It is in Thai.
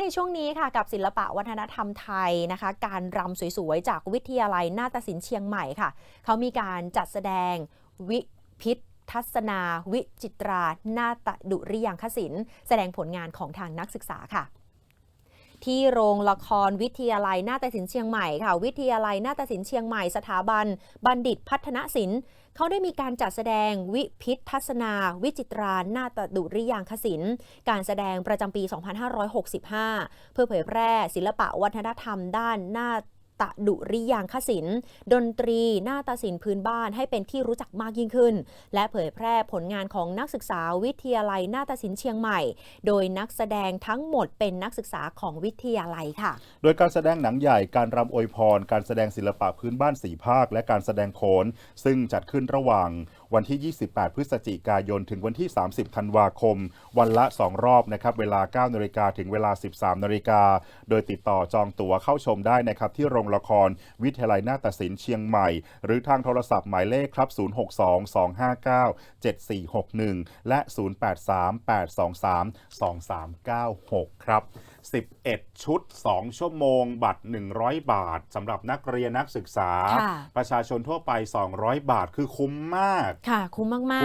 ในช่วงนี้ค่ะกับศิลปะวัฒนธรรมไทยนะคะ การรำสวยๆ จากวิทยาลัยนาฏศิลป์เชียงใหม่ค่ะ เขามีการจัดแสดงวิพิษทัศนา วิจิตรา นาตดุริยางคศิลป์แสดงผลงานของทางนักศึกษาค่ะ ที่โรงละครวิทยาลัยนาฏศิลป์เชียงใหม่ค่ะ วิทยาลัยนาฏศิลป์เชียงใหม่สถาบัน บัณฑิตพัฒนศิลป์เขาได้มีการจัดแสดงวิพิษทัศนา วิจิตรานาฏดุริยางคศิลป์การแสดงประจำปี 2565 เพื่อเผยแพร่ศิลปะวัฒนธรรมด้านนาฏ ตะดุริยางคศิลป์ดนตรีหน้าตาศิลป์พื้นบ้านให้เป็นที่รู้จักมากยิ่งขึ้น และเผยแพร่ผลงานของนักศึกษาวิทยาลัยหน้าตาศิลป์เชียงใหม่ โดยนักแสดงทั้งหมดเป็นนักศึกษาของวิทยาลัยค่ะ โดยการแสดงหนังใหญ่การรำอวยพร การแสดงศิลปะพื้นบ้านสีภาค และการแสดงโขนซึ่งจัดขึ้นระหว่างวันที่ 28 พฤศจิกายน ถึงวันที่ 30 ธันวาคม วันละ 2 รอบนะครับ เวลา 9 นาฬิกาถึงเวลา 13 นาฬิกา โดยติดต่อจองตั๋วเข้าชมได้นะครับ ที่โรงละครวิทยาลัยนาฏศิลป์เชียงใหม่ หรือทางโทรศัพท์หมายเลขครับ 062-259-7461 และ 0838232396 ครับ 11 ชุด 2 ชั่วโมง บัตร 100 บาทสำหรับนักเรียนนักศึกษา ค่ะ ประชาชนทั่วไป 200 บาทคือคุ้มมาก ค่ะ คุ้มมากคุ้